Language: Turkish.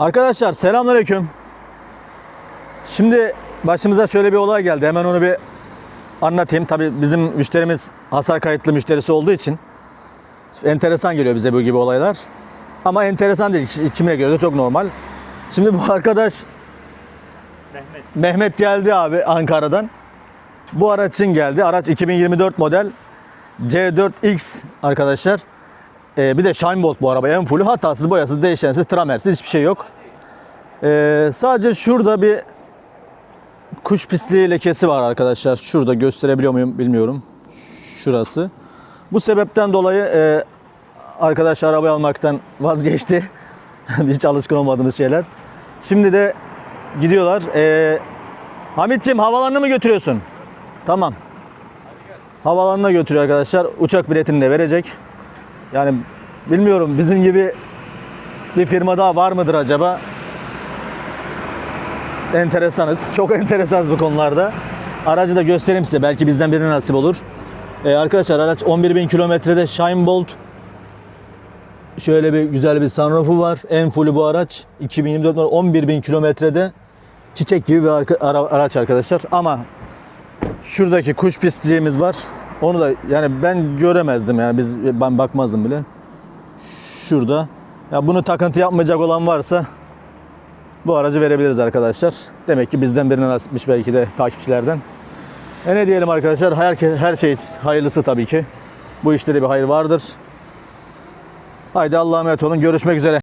Arkadaşlar selamünaleyküm. Şimdi başımıza şöyle bir olay geldi. Hemen onu bir anlatayım. Tabii bizim müşterimiz hasar kayıtlı müşterisi olduğu için enteresan geliyor bize bu gibi olaylar. Ama enteresan değil. Kimine göre de çok normal. Şimdi bu arkadaş Mehmet. Mehmet geldi abi Ankara'dan. Bu araç için geldi. Araç 2024 model C4X arkadaşlar. Ee, bir de Shine Bolt bu araba. En fullü hatasız, boyasız, değişensiz, tramersiz hiçbir şey yok. Ee, sadece şurada bir kuş pisliği lekesi var arkadaşlar. Şurada gösterebiliyor muyum bilmiyorum. Şurası. Bu sebepten dolayı e, arkadaş arabayı almaktan vazgeçti. Hiç alışkın olmadığımız şeyler. Şimdi de gidiyorlar. Ee, Hamit'ciğim havalanını mı götürüyorsun? Tamam. Havalanına götürüyor arkadaşlar. Uçak biletini de verecek. Yani bilmiyorum bizim gibi bir firma daha var mıdır acaba? Enteresanız. Çok enteresanız bu konularda. Aracı da göstereyim size. Belki bizden birine nasip olur. Ee, arkadaşlar araç 11.000 kilometrede Shine Bolt. Şöyle bir güzel bir sunroofu var. En fullü bu araç. 2024 model 11.000 kilometrede çiçek gibi bir araç arkadaşlar. Ama şuradaki kuş pisliğimiz var. Onu da yani ben göremezdim yani biz ben bakmazdım bile. Şurada. Ya bunu takıntı yapmayacak olan varsa bu aracı verebiliriz arkadaşlar. Demek ki bizden birine nasipmiş belki de takipçilerden. E ne diyelim arkadaşlar? Her, her şey hayırlısı tabii ki. Bu işte de bir hayır vardır. Haydi Allah'a emanet olun. Görüşmek üzere.